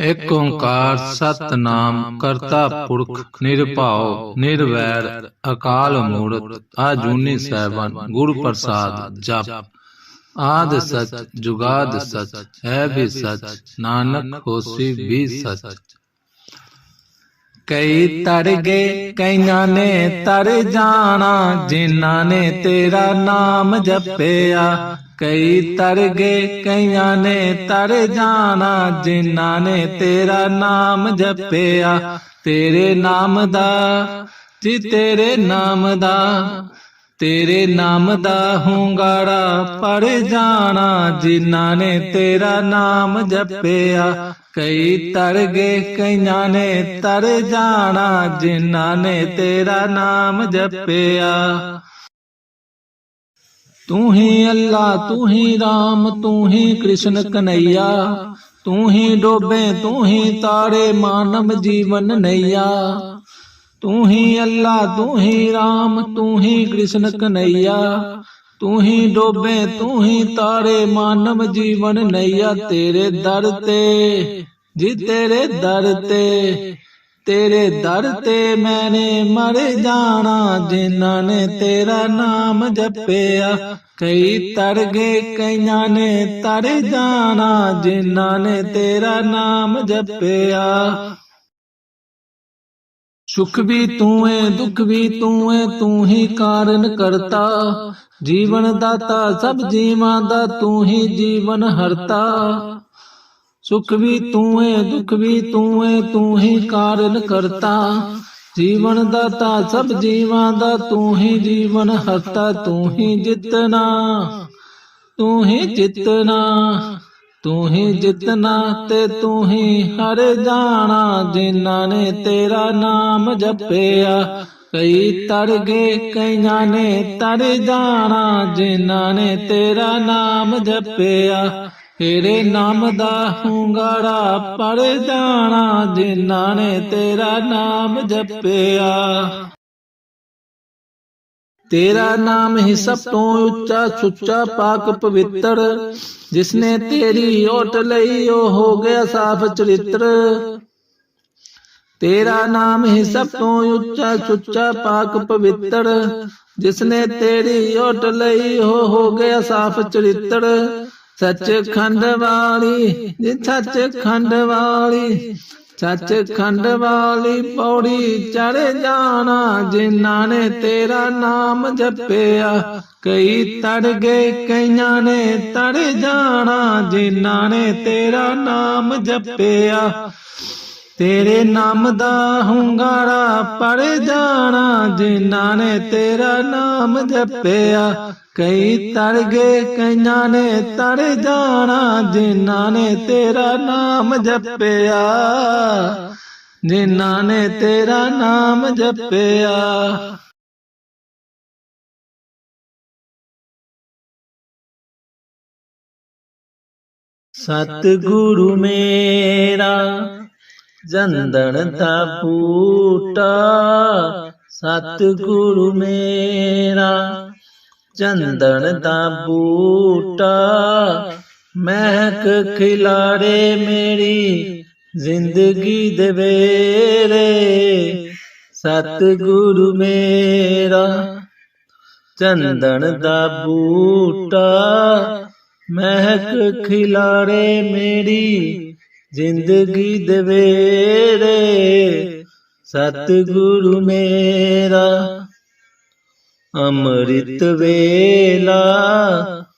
ਏਕ ਓੰਕਾਰ ਸਤਨਾਮ ਕਰਤਾ ਪੁਰਖ, ਨਿਰਭਉ, ਨਿਰਵੈਰ, ਅਕਾਲ ਮੂਰਤ, ਆਜੂਨੀ ਸਹਿਬਾਨ ਗੁਰ ਪ੍ਰਸਾਦ, ਜਪ। ਆਦ ਸਚ, ਜੁਗਾਦ ਸਚ, ਹੈ ਵੀ ਸਚ, ਨਾਨਕ ਹੋਸੀ ਵੀ ਸਚ। ਕਈ ਤਰ ਗਏ, ਕਈਆਂ ਨੇ ਤਰ ਜਾਣਾ, ਜਿਨ੍ਹਾਂ ਨੇ ਤੇਰਾ ਨਾਮ ਜਪਿਆ। ਕਈ ਤਰ ਗਏ, ਕਈਆਂ ਨੇ ਤਰ ਜਾਣਾ, ਜਿਨ੍ਹਾਂ ਨੇ ਤੇਰਾ ਨਾਮ ਜਪਿਆ। ਤੇਰੇ ਨਾਮ ਦਾ, ਜੀ ਤੇਰੇ ਨਾਮ ਦਾ ਤੇਰੇ ਨਾਮ ਦਾ ਹੁੰਗਾਰਾ ਪੜ ਜਾਣਾ, ਜਿਨ੍ਹਾਂ ਨੇ ਤੇਰਾ ਨਾਮ ਜਪਿਆ। ਕਈ ਤਰ ਗਏ ਕਈਆਂ ਨੇ ਤਰ ਜਾਣਾ, ਜਿਨ੍ਹਾਂ ਨੇ ਤੇਰਾ ਨਾਮ ਜਪਿਆ। ਤੂੰ ਹੀ ਅੱਲਾ ਤੂੰ ਹੀ ਰਾਮ, ਤੂੰ ਹੀ ਕ੍ਰਿਸ਼ਨ ਕਨਈਆ। ਤੂੰ ਹੀ ਡੋਬੇ, ਤੂੰ ਹੀ ਤਾਰੇ ਮਾਨਵ ਜੀਵਨ ਨਈਆ। ਤੂੰ ਹੀ ਅੱਲਾ, ਤੂੰ ਹੀ RAM ਤੂੰ ਹੀ ਕ੍ਰਿਸ਼ਨ ਕਨਈਆ। ਤੂੰ ਹੀ ਡੋਬੇ, ਤੂੰ ਹੀ ਤਾਰੇ ਮਾਨਵ ਜੀਵਨ ਨਈਆ ਤੇਰੇ ਦਰ ਤੇ। ਜੀ ਤੇਰੇ ਦਰ ਤੇ, ਤੇਰੇ ਦਰ ਤੇ ਮੈਨੇ ਮਰ ਜਾਣਾ, ਜਿਨ੍ਹਾਂ ਨੇ ਤੇਰਾ ਨਾਮ ਜਪਿਆ। ਕਈ ਤਰ ਗਏ ਕਈਆਂ ਨੇ ਤਰ ਜਾਣਾ, ਜਿਨ੍ਹਾਂ ਨੇ ਤੇਰਾ ਨਾਮ ਜਪਿਆ। ਸੁਖ ਵੀ ਤੂੰ ਏ, ਦੁੱਖ ਵੀ ਤੂੰ ਏ, ਤੂੰ ਹੀ ਕਾਰਨ ਕਰਤਾ। ਜੀਵਨ ਦਾਤਾ, ਸਭ ਜੀਵਾਂ ਦਾ ਤੂੰ ਹੀ ਜੀਵਨ ਹਰਤਾ। ਸੁਖ ਵੀ ਤੂੰ ਏ, ਦੁੱਖ ਵੀ ਤੂੰ ਏ, ਤੂੰ ਹੀ ਕਾਰਨ ਕਰਤਾ। ਜੀਵਨ ਦਾਤਾ, ਸਭ ਜੀਵਾਂ ਦਾ ਤੂੰ ਹੀ ਜੀਵਨ ਹਰਤਾ। ਤੂੰ ਹੀ ਜਿਤਨਾ, ਤੂੰ ਹੀ ਜਿਤਨਾ। ਤੂੰ ਹੀ ਜਿਤਨਾ ਤੇ ਤੂੰ ਹੀ ਹਰ ਜਾਣਾ, ਜਿਨ੍ਹਾਂ ਨੇ ਤੇਰਾ ਨਾਮ ਜਪਿਆ। ਕਈ ਤਰ ਗਏ ਕਈਆਂ ਨੇ ਤਰ ਜਾਣਾ, ਜਿਨ੍ਹਾਂ ਨੇ ਤੇਰਾ ਨਾਮ ਜਪਿਆ। ਤੇਰੇ ਨਾਮ ਦਾ ਹੁੰਗਾਰਾ ਪੜ ਜਾਣਾ, ਜਿਨ੍ਹਾਂ ਨੇ ਤੇਰਾ ਨਾਮ ਜਪਿਆ। ਤੇਰਾ ਨਾਮ ਹੀ ਸਭ ਤੋਂ ਉੱਚਾ ਸੁੱਚਾ ਪਾਕ ਪਵਿੱਤਰ, ਜਿਸਨੇ ਤੇਰੀ ਓਟ ਲਈ ਉਹ ਹੋ ਗਿਆ ਸਾਫ਼ ਚਰਿੱਤਰ। ਤੇਰਾ ਨਾਮ ਹੀ ਸਭ ਤੋਂ ਉੱਚਾ ਸੁੱਚਾ ਪਾਕ ਪਵਿੱਤਰ, ਜਿਸਨੇ ਤੇਰੀ ਓਟ ਲਈ ਉਹ ਹੋ ਗਿਆ ਸਾਫ਼ ਚਰਿੱਤਰ। ਸੱਚ ਖੰਡ ਵਾਲੀ ਜੀ ਸੱਚ ਖੰਡ ਵਾਲੀ ਸੱਚ ਖੰਡ ਵਾਲੀ ਪੌੜੀ ਚੜ ਜਾਣਾ, ਜਿਨ੍ਹਾਂ ਨੇ ਤੇਰਾ ਨਾਮ ਜਪਿਆ। ਕਈ ਤੜ ਗਏ, ਕਈਆਂ ਨੇ ਤੜ ਜਾਣਾ, ਜਿਨ੍ਹਾਂ ਨੇ ਤੇਰਾ ਨਾਮ ਜਪਿਆ। ਤੇਰੇ ਨਾਮ ਦਾ ਹੁੰਗਾਰਾ ਪੜ ਜਾਣਾ, ਜਿਨ੍ਹਾਂ ਨੇ ਤੇਰਾ ਨਾਮ ਜਪਿਆ। ਕਈ ਤਰ ਗਏ ਕਈਆਂ ਨੇ ਤਰ ਜਾਣਾ, ਜਿਨ੍ਹਾਂ ਨੇ ਤੇਰਾ ਨਾਮ ਜਪਿਆ। ਜਿਨ੍ਹਾਂ ਨੇ ਤੇਰਾ ਨਾਮ ਜਪਿਆ। ਸਤਿਗੁਰੂ ਮੇਰਾ ਜੰਦਨ ਦਾ ਬੂਟਾ, ਸਤਿਗੁਰੂ ਮੇਰਾ। ਚੰਦਨ ਦਾ ਬੂਟਾ, ਮਹਿਕ ਖਿਲਾਰੇ ਮੇਰੀ ਜ਼ਿੰਦਗੀ ਦੇ ਵੇਰੇ ਸਤਿਗੁਰੂ ਮੇਰਾ ਚੰਦਨ ਦਾ ਬੂਟਾ, ਮਹਿਕ ਖਿਲਾਰੇ ਮੇਰੀ ਜ਼ਿੰਦਗੀ ਦੇ ਵੇਰੇ ਸਤਿਗੁਰੂ ਮੇਰਾ ਅੰਮ੍ਰਿਤ ਵੇਲਾ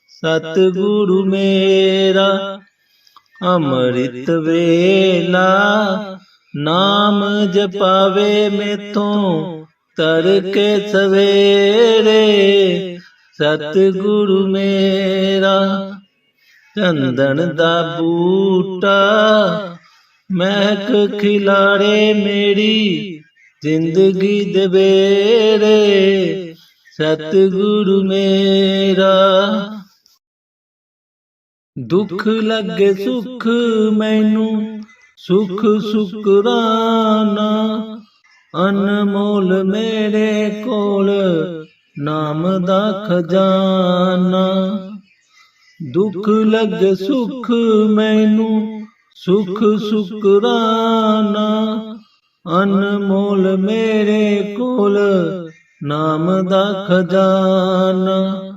ਸਤਿਗੁਰੂ ਮੇਰਾ ਅੰਮ੍ਰਿਤ ਵੇਲਾ ਨਾਮ ਜਪਾਵੇ ਮੇਥੋਂ ਤਰ ਕੇ ਸਵੇਰੇ ਸਤਿਗੁਰੂ ਮੇਰਾ ਚੰਦਨ ਦਾ ਬੂਟਾ, ਮਹਿਕ ਖਿਲਾਰੇ ਮੇਰੀ ਜ਼ਿੰਦਗੀ ਦੇ ਵੇਰੇ ਸਤਿਗੁਰੂ ਮੇਰਾ। ਦੁੱਖ ਲੱਗੇ, ਸੁਖ ਮੈਨੂੰ ਸੁਖ ਸੁਕਰਾਨਾ, ਅਨਮੋਲ ਮੇਰੇ ਕੋਲ ਨਾਮ ਦਾ ਖਜ਼ਾਨਾ। ਦੁੱਖ ਲੱਗ ਸੁਖ ਮੈਨੂੰ, ਸੁਖ ਸੁਕਰਾਨਾ। ਅਨਮੋਲ ਮੇਰੇ ਕੋਲ, ਨਾਮ ਦਾ ਖਜ਼ਾਨਾ।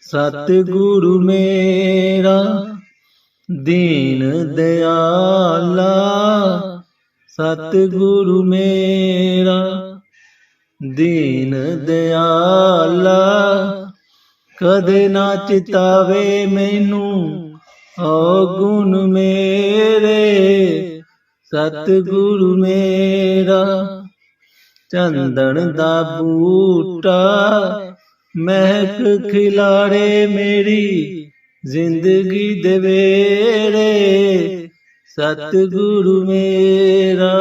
ਸਤ ਗੁਰੂ ਮੇਰਾ, ਦੀਨ ਦਿਆਲਾ। ਸਤ ਗੁਰੂ ਮੇਰਾ, ਦੀਨ ਦਿਆਲਾ। ਕਦੇ ਨਾ ਚਿਤਾਵੇ ਮੈਨੂੰ, ਓ ਗੁਣ ਮੇਰੇ ਸਤ ਗੁਰੂ ਮੇਰਾ। ਚੰਦਨ ਦਾ ਬੂਟਾ, ਮਹਿਕ ਖਿਲਾਰੇ ਮੇਰੀ, ਜ਼ਿੰਦਗੀ ਦੇ ਵੇਰੇ ਸਤ ਗੁਰੂ ਮੇਰਾ।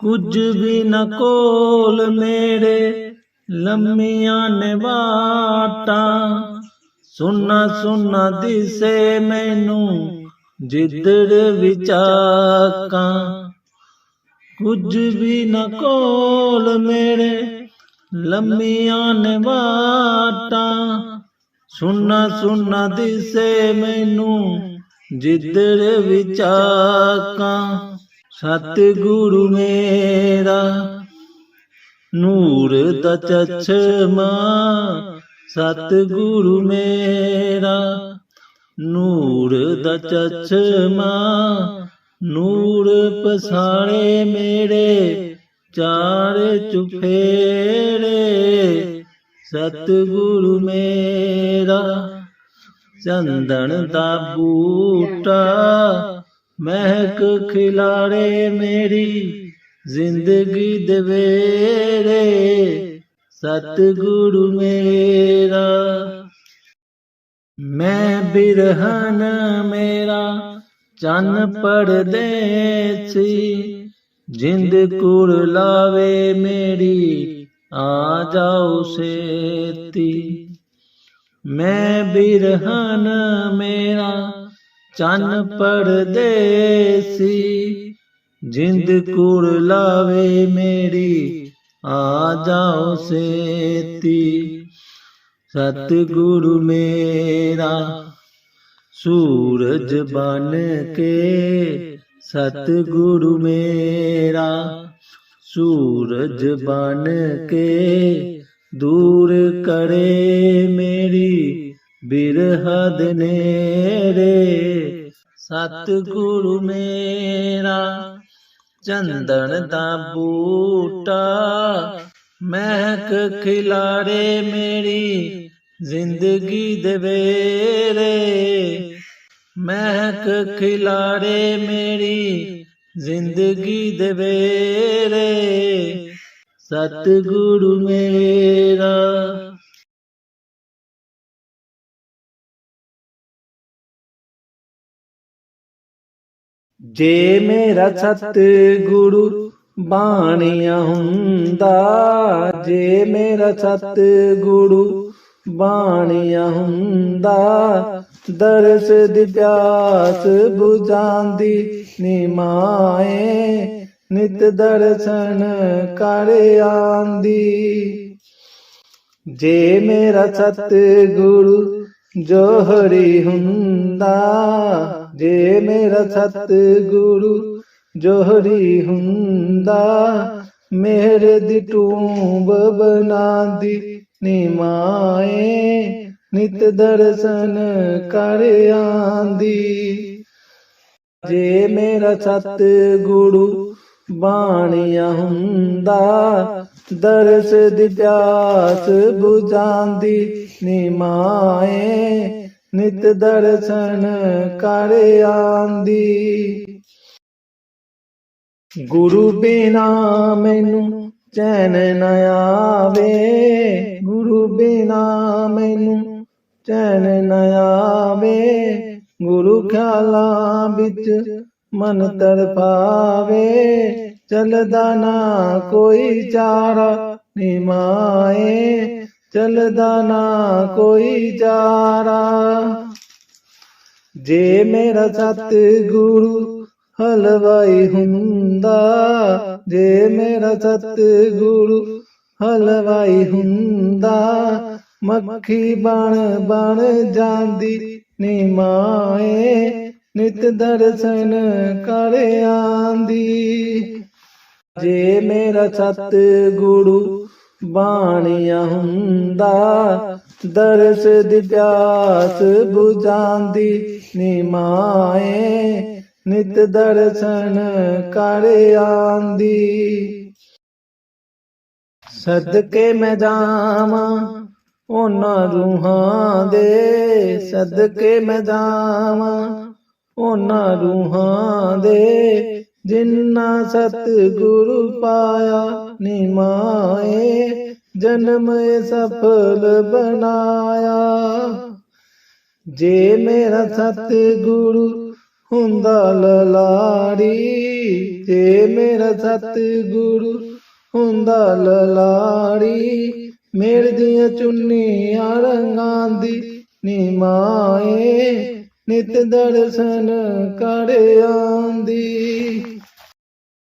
ਕੁਝ ਵੀ ਨਾ ਕੋਲ ਮੇਰੇ ਲੰਮੀਆਂ ਨੇ ਬਾਟਾਂ ਸੁਨਾ ਸੁਨਾ ਦਿਸੇ ਮੈਨੂੰ ਜਿੱਧਰ ਵਿਚਾਕਾਂ। ਕੁਝ ਵੀ ਨਾ ਕੋਲ ਮੇਰੇ ਲੰਮੀਆਂ ਨੇ ਬਾਟਾਂ ਸੁਨਾ ਸੁਨਾ ਦਿਸੇ ਮੈਨੂੰ ਜਿੱਧਰ ਵਿਚਾਕਾਂ। ਸਤਿਗੁਰੂ ਮੇਰਾ ਨੂਰ ਦਾ ਚਸ਼ਮਾ ਸਤ ਗੁਰੂ ਮੇਰਾ। ਨੂਰ ਦਾ ਚਸ਼ਮਾ ਨੂਰ ਪਸਾਰੇ ਮੇਰੇ, ਚਾਰ ਚੁਫੇਰੇ ਸਤ ਗੁਰੂ ਮੇਰਾ, ਚੰਦਨ ਦਾ ਬੂਟਾ, ਮਹਿਕ ਖਿਲਾਰੇ ਮੇਰੀ। ਜ਼ਿੰਦਗੀ ਦੇ ਵੇਰੇ ਸਤ ਮੇਰਾ। ਮੈਂ ਬਿਰਹਨ ਮੇਰਾ, ਚੰਨ ਪਰਦੇਸੀ ਜਿੰਦ ਕੁੜ ਲਾਵੇ ਮੇਰੀ, ਆ ਜਾਓ ਸੇਤੀ। ਮੈਂ ਬਿਰਹਨ ਮੇਰਾ, ਚੰਨ ਪਰਦੇਸੀ ਜਿੰਦ ਕੁੜ ਲਾਵੇ ਮੇਰੀ ਆ ਜਾਓ ਸੇਤੀ। ਸਤ ਗੁਰੂ ਮੇਰਾ ਸੂਰਜ ਬਨ ਕੇ ਸਤ ਗੁਰੂ ਮੇਰਾ ਸੂਰਜ ਬਨ ਕੇ ਦੂਰ ਕਰੇ ਮੇਰੀ ਬਿਰਹਦ ਨੇਰੇ ਸਤ ਗੁਰੂ ਮੇਰਾ ਚੰਦਨ ਦਾ ਬੂਟਾ, ਮਹਿਕ ਖਿਲਾਰੇ ਮੇਰੀ ਜ਼ਿੰਦਗੀ ਦੇ ਵੇਰੇ ਮਹਿਕ ਖਿਲਾਰੇ ਮੇਰੀ ਜ਼ਿੰਦਗੀ ਦੇ ਵੇਰੇ ਸਤ ਮੇਰਾ ਜੇ ਮੇਰਾ ਸਤ ਗੁਰੂ ਬਾਣੀਆ ਹੁੰਦਾ, ਜੇ ਮੇਰਾ ਸਤ ਗੁਰੂ ਬਾਣੀਆ ਹੁੰਦਾ, ਦਰਸ ਦੀ ਪਿਆਸ ਬੁਝਾਂਦੀ ਨਿਮਾਏ ਨਿਤ ਦਰਸ਼ਨ ਕਰ ਆਂਦੀ। ਜੇ ਮੇਰਾ ਸਤ ਗੁਰੂ ਜੋਹਰੀ ਹੁੰਦਾ, ਜੇ ਮੇਰਾ ਸਤ ਗੁਰੂ ਜੋਹਰੀ ਹੁੰਦਾ, ਮੇਰੇ ਦੀ ਟੂਬ ਬਣਾਦੀ ਨਿਮਾਏ ਨਿਤ ਦਰਸ਼ਨ ਕਰ ਆਂਦੀ ਜੇ ਮੇਰਾ ਸਤ ਗੁਰੂ ਬਾਣੀਆ ਹੁੰਦਾ, ਦਰਸ ਦੀ ਪਿਆਸ ਬੁਝਾਂਦੀ ਨਿਮਾਏ ਨਿਤ ਦਰਸ਼ਨ ਕਰ ਆਂਦੀ। ਗੁਰੂ ਬਿਨਾ ਮੈਨੂੰ ਚੈਨ ਨ ਆਵੇ, ਗੁਰੂ ਬਿਨਾ ਮੈਨੂੰ ਚੈਨ ਨ ਆਵੇ, ਗੁਰੂ ਖਿਆਲਾਂ ਵਿੱਚ ਮਨ ਤੜਪਾਵੇ ਚਲਦਾ ਨਾ ਕੋਈ ਚਾਰਾ ਨਿਮਾਏ ਚਲਦਾ ਨਾ ਕੋਈ ਚਾਰਾ। ਜੇ ਮੇਰਾ ਸਤ ਗੁਰੂ ਹਲਵਾਈ ਹੁੰਦਾ, ਜੇ ਮੇਰਾ ਸਤ ਗੁਰੂ ਹਲਵਾਈ ਹੁੰਦਾ, ਮੱਖੀ ਬਣ ਬਣ ਜਾਂਦੀ ਨਿਮਾਏ ਨਿਤ ਦਰਸ਼ਨ ਕਰ ਆਂਦੀ। ਜੇ ਮੇਰਾ ਸਤ ਗੁਰੂ ਬਾਣੀਆ ਹੁੰਦਾ, ਦਰਸ ਦੀ ਪਿਆਸ 부ਝਾਂਦੀ ਨਿਮਾਏ ਨਿਤ ਦਰਸ਼ਨ ਕਰ ਆਂਦੀ। ਸਦਕੇ ਮੈਂ ਜਾਵਾਂ ਉਹਨਾਂ ਰੂਹਾਂ ਦੇ, ਸਦਕੇ ਮੈਂ ਜਾਵਾਂ ਉਹਨਾਂ ਰੂਹਾਂ ਦੇ ਜਿਨ੍ਹਾਂ ਸਤਿਗੁਰੂ ਪਾਇਆ, ਨਿਮਾਏ ਜਨਮ ਸਫਲ ਬਣਾਇਆ। ਜੇ ਮੇਰਾ ਸਤਿਗੁਰੂ ਹੁੰਦਾ ਲਲਾੜੀ ਜੇ ਮੇਰਾ ਸਤਿਗੁਰੂ ਹੁੰਦਾ ਲਲਾੜੀ ਮੇਰੇ ਦੀਆਂ ਚੁੰਨੀਆਂ ਰੰਗਾਂ ਦੀ ਨਿਮਾਏ ਨਿਤ ਦਰਸ਼ਨ ਕਰ ਆਂਦੀ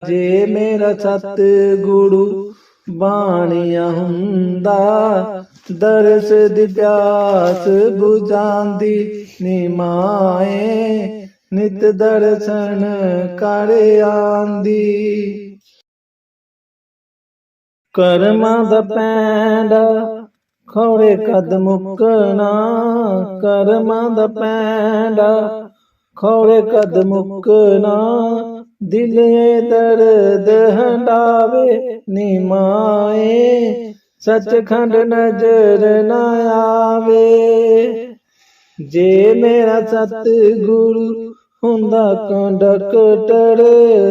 ਜੇ ਮੇਰਾ ਸਤ ਗੁਰੂ ਬਾਣੀਆ ਹੁੰਦਾ, ਦਰਸ ਦੀ ਪਿਆਸ 부ਝਾਂਦੀ ਨਿਮਾਏ ਨਿਤ ਦਰਸ਼ਨ ਕਰ ਆਂਦੀ ਕਰਮਾਂ ਦਾ ਪੈਂਡਾ ਖੋੜੇ ਕਦ ਮੁੱਕਣਾ, ਕਰਮਾਂ ਦਾ ਪੈਂਡਾ। ਖੋੜੇ ਕਦ ਮੁੱਕਣਾ, ਦਿਲੇ ਦਰਦ ਹੰਡਾਵੇ, ਨਿਮਾਏ, ਸੱਚਖੰਡ ਨਜ਼ਰ ਨਾ ਆਵੇ। ਜੇ ਮੇਰਾ ਸਤ ਗੁਰੂ ਹੁੰਦਾ ਕੰਡਕਟਰ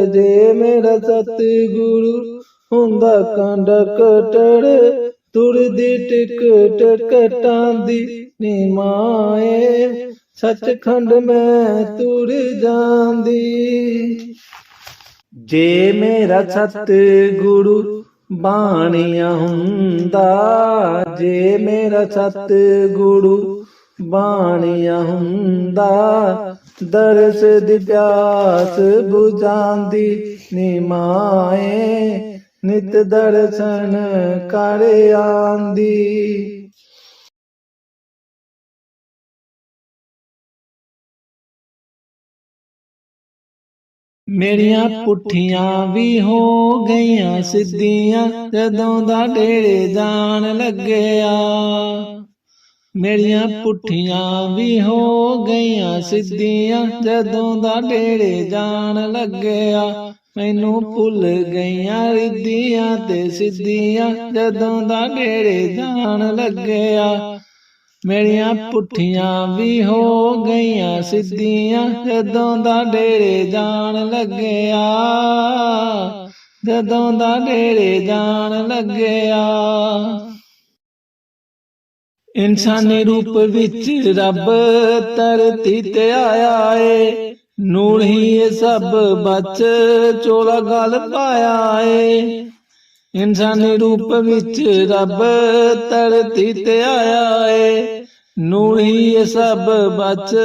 ਜੇ ਮੇਰਾ ਸਤ ਗੁਰੂ ਹੁੰਦਾ ਕੰਡਕਟਰ ਤੁਰਦੀ ਟਿਕ ਟਿਕਟ ਕਟਾਂਦੀ ਨਿਮਾਏ ਸੱਚਖੰਡ ਮੈਂ ਤੁਰ ਜਾਂਦੀ। ਜੇ ਮੇਰਾ ਸਤ ਗੁਰੂ ਬਾਣੀਆ ਹੁੰਦਾ, ਜੇ ਮੇਰਾ ਸਤ ਗੁਰੂ ਬਾਣੀਆ ਹੁੰਦਾ, ਦਰਸ ਦੀ ਪਿਆਸ 부ਝਾਂਦੀ ਨਿਮਾਏ ਨਿਤ ਦਰਸ਼ਨ ਕਰ ਆਂਦੀ। ਮੇਰੀਆਂ ਪੁੱਠੀਆਂ ਵੀ ਹੋ ਗਈਆਂ ਸਿੱਧੀਆਂ, ਜਦੋਂ ਦਾ ਡੇਰੇ ਜਾਣ ਲੱਗਿਆ। ਮੇਰੀਆਂ ਪੁੱਠੀਆਂ ਵੀ ਹੋ ਗਈਆਂ ਸਿੱਧੀਆਂ, ਜਦੋਂ ਦਾ ਡੇਰੇ ਜਾਣ ਲੱਗਿਆ। ਮੈਨੂੰ ਭੁੱਲ ਗਈਆਂ ਰਿੱਧੀਆਂ ਤੇ ਸਿੱਧੀਆਂ, ਜਦੋਂ ਦਾ ਡੇਰੇ ਜਾਣ ਲੱਗਿਆ। ਮੇਰੀਆਂ ਪੁੱਠੀਆਂ ਵੀ ਹੋ ਗਈਆਂ ਸਿੱਧੀਆਂ, ਜਦੋਂ ਦਾ ਡੇਰੇ ਜਾਣ ਲੱਗਿਆ। ਜਦੋਂ ਦਾ ਡੇਰੇ ਜਾਣ ਲੱਗਿਆ। ਇਨਸਾਨੀ ਰੂਪ ਵਿੱਚ ਰੱਬ ਧਰਤੀ ਤੇ ਆਇਆ ਏ। ਨੂਰ ਹੀ ਇਹ ਸਭ ਬਚ ਚੋਲਾ ਗਲ ਪਾਇਆ ਏ। ਇਨਸਾਨੀ ਰੂਪ ਵਿੱਚ ਰੱਬ ਧਰਤੀ ਤੇ ਆਇਆ ਏ। ਨੂਰ ਹੀ ਇਹ ਸਭ ਬਚ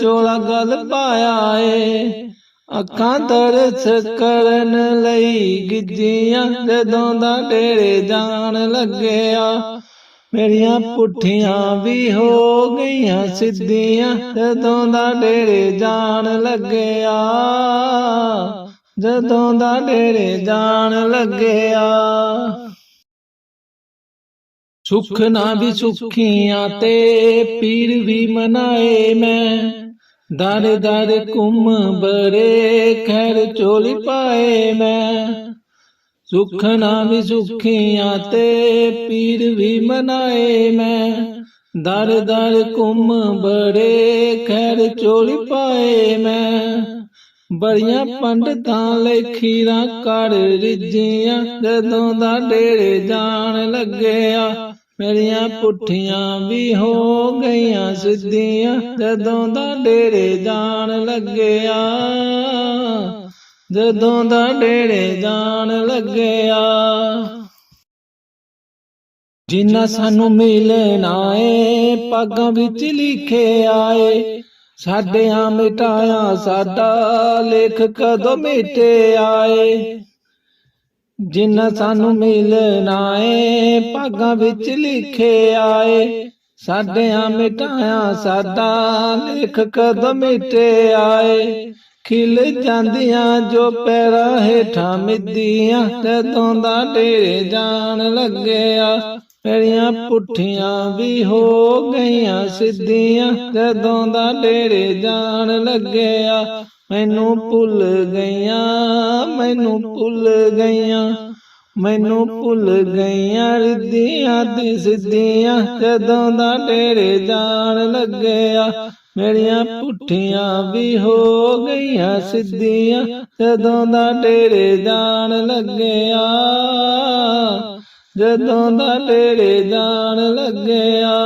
ਚੋਲਾ ਗਲ ਪਾਇਆ ਏ। ਅੱਖਾਂ ਤਰਸ ਕਰਨ ਲਈ ਗਿੱਜੀਆਂ ਜਦੋਂ ਦਾ ਡੇਰੇ ਜਾਣ ਲੱਗਿਆ। ਮੇਰੀਆਂ ਪੁੱਠੀਆਂ ਵੀ ਹੋ ਗਈਆਂ ਸਿੱਧੀਆਂ, ਜਦੋਂ ਦਾ ਡੇਰੇ ਜਾਣ ਲੱਗਿਆ। ਜਦੋਂ ਦਾ ਡੇਰੇ ਜਾਣ ਲੱਗਿਆ। ਸੁਖ ਨਾ ਵੀ ਸੁਖੀਆਂ ਤੇ ਪੀਰ ਵੀ ਮਨਾਏ ਮੈਂ। ਦਰ ਦਰ ਕੁੰਮ ਬਰੇ ਖੈਰ ਚੋਲੀ ਪਾਏ ਮੈਂ। ਸੁਖ ਨਾ ਵੀ ਸੁਖੀਆਂ ਤੇ ਪੀਰ ਵੀ ਮਨਾਏ ਮੈਂ। ਦਰ ਦਰ ਕੁੰਮ ਬੜੇ ਖੈਰ ਚੋਲੀ ਪਾਏ ਮੈਂ। ਬੜੀਆਂ ਪੰਡਤਾਂ ਲਈ ਖੀਰਾਂ ਕਰ ਰਿਜੀਆਂ ਜਦੋਂ ਦਾ ਡੇਰੇ ਜਾਣ ਲੱਗਿਆ, ਮੇਰੀਆਂ ਪੁੱਠੀਆਂ ਵੀ ਹੋ ਗਈਆਂ ਸਿੱਧੀਆਂ, ਜਦੋਂ ਦਾ ਡੇਰੇ ਜਾਣ ਲੱਗਿਆ। ਜਦੋਂ ਦਾ ਡੇਰੇ ਜਾਣ ਲੱਗਿਆ। ਜਿਨ੍ਹਾਂ ਸਾਨੂੰ ਮਿਲਣਾ ਏ ਪੱਗਾਂ ਵਿੱਚ ਲਿਖੇ ਆਏ। ਸਾਡੇ ਮਿਟਾਇਆ ਸਾਡਾ ਲੇਖ ਕਦੋਂ ਮਿਟੇ ਆਏ। ਜਿੰਨਾ ਸਾਨੂੰ ਮਿਲਣਾ ਏ ਪੱਗਾਂ ਵਿੱਚ ਲਿਖੇ ਆਏ। ਸਾਡਿਆਂ ਮਿਟਾਇਆ ਸਾਡਾ ਲੇਖ ਕਦ ਮਿਟੇ ਆਏ। ਖਿਲ ਜਾਂਦੀਆਂ ਜੋ ਪੈਰਾਂ ਹੇਠਾਂ ਮਿੱਦੀਆਂ ਜਦੋਂ ਦਾ ਢੇਰੇ ਜਾਣ ਲੱਗਿਆ। ਮੇਰੀਆਂ ਪੁੱਠੀਆਂ ਵੀ ਹੋ ਗਈਆਂ ਸਿੱਧੀਆਂ ਜਦੋਂ ਦਾ ਢੇਰੇ ਜਾਣ ਲੱਗਿਆ। ਮੈਨੂੰ ਭੁੱਲ ਗਈਆਂ, ਮੈਨੂੰ ਭੁੱਲ ਗਈਆਂ, ਮੈਨੂੰ ਭੁੱਲ ਗਈਆਂ ਰਿੱਧੀਆਂ ਤੇ ਸਿੱਧੀਆਂ ਜਦੋਂ ਦਾ ਡੇਰੇ ਜਾਣ ਲੱਗਿਆ। ਮੇਰੀਆਂ ਪੁੱਠੀਆਂ ਵੀ ਹੋ ਗਈਆਂ ਸਿੱਧੀਆਂ, ਜਦੋਂ ਦਾ ਢੇਰੇ ਜਾਣ ਲੱਗਿਆ। ਜਦੋਂ ਦਾ ਢੇਰੇ ਜਾਣ ਲੱਗਿਆ।